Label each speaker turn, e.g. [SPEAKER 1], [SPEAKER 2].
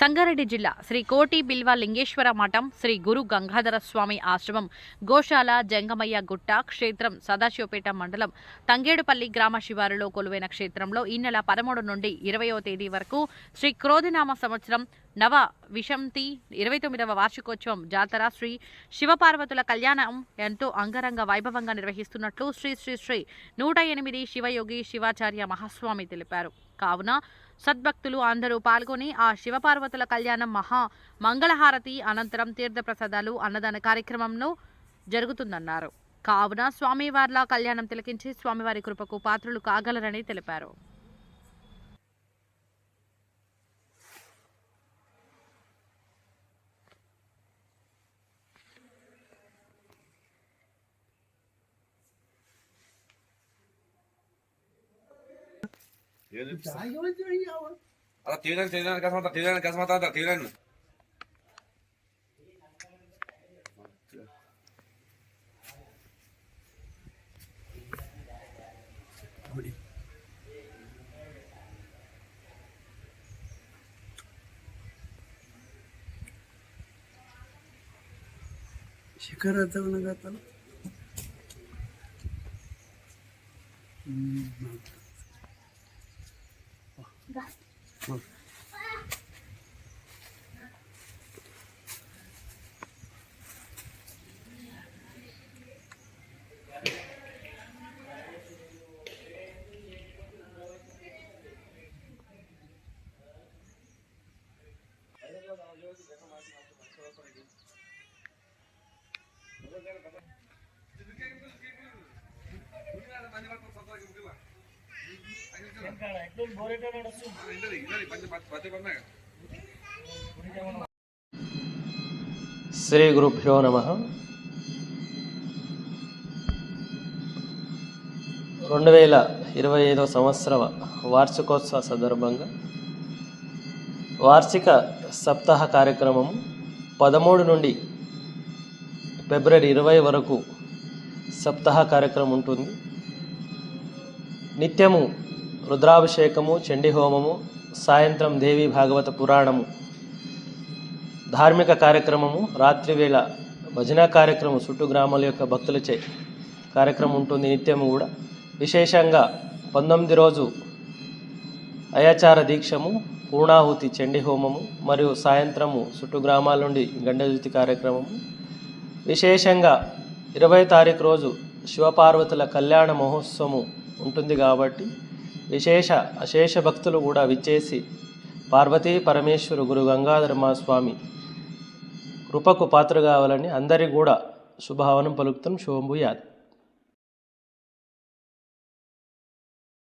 [SPEAKER 1] సంగారెడ్డి జిల్లా శ్రీ కోటి బిల్వ లింగేశ్వర మఠం శ్రీ గురు గంగాధర స్వామి ఆశ్రమం గోశాల జంగమయ్య గుట్ట క్షేత్రం సదాశివపేట మండలం తంగేడుపల్లి గ్రామ శివారులో కొలువైన క్షేత్రంలో ఈ నెల పదమూడు నుండి ఇరవయో తేదీ వరకు శ్రీ క్రోధినామ సంవత్సరం నవ విషంతి ఇరవై తొమ్మిదవ వార్షికోత్సవం జాతర శ్రీ శివపార్వతుల కళ్యాణం ఎంతో అంగరంగ వైభవంగా నిర్వహిస్తున్నట్లు శ్రీ శ్రీ శ్రీ నూట ఎనిమిది శివయోగి శివాచార్య మహాస్వామి తెలిపారు. కావున సద్భక్తులు అందరూ పాల్గొని ఆ శివపార్వతుల కళ్యాణం మహా మంగళహారతి అనంతరం తీర్థప్రసాదాలు అన్నదాన కార్యక్రమంలో జరుగుతుందన్నారు. కావున స్వామివార్ల కళ్యాణం తిలకించి స్వామివారి కృపకు పాత్రులు కాగలరని తెలిపారు.
[SPEAKER 2] అలా తీయడానికి తీయడానికి కసమత తీయడానికి కసమత అంటారు తీయడానికి
[SPEAKER 3] Gracias.
[SPEAKER 4] శ్రీ గురుభ్యో నమ. రెండు వేల ఇరవై ఐదో సంవత్సర వార్షికోత్సవ సందర్భంగా వార్షిక సప్తాహ కార్యక్రమం పదమూడు నుండి ఫిబ్రవరి ఇరవై వరకు సప్తాహ కార్యక్రమం ఉంటుంది. నిత్యము రుద్రాభిషేకము చండీ హోమము సాయంత్రం దేవి భాగవత పురాణము ధార్మిక కార్యక్రమము రాత్రివేళ భజన కార్యక్రమం చుట్టూ గ్రామాల యొక్క భక్తులచే కార్యక్రమం ఉంటుంది నిత్యము కూడా. విశేషంగా పంతొమ్మిది రోజు అయాచార దీక్షము పూర్ణాహుతి చండీ హోమము మరియు సాయంత్రము చుట్టూ గ్రామాల నుండి గండజ్యోతి కార్యక్రమము. విశేషంగా ఇరవై తారీఖు రోజు శివపార్వతుల కళ్యాణ మహోత్సవము ఉంటుంది కాబట్టి విశేష అశేష భక్తులు కూడా విచ్చేసి పార్వతీ పరమేశ్వరు గురు గంగాధర స్వామి కృపకు పాత్ర కావాలని అందరికీ కూడా శుభావనం పలుకుతాం. శుభంభూయాత్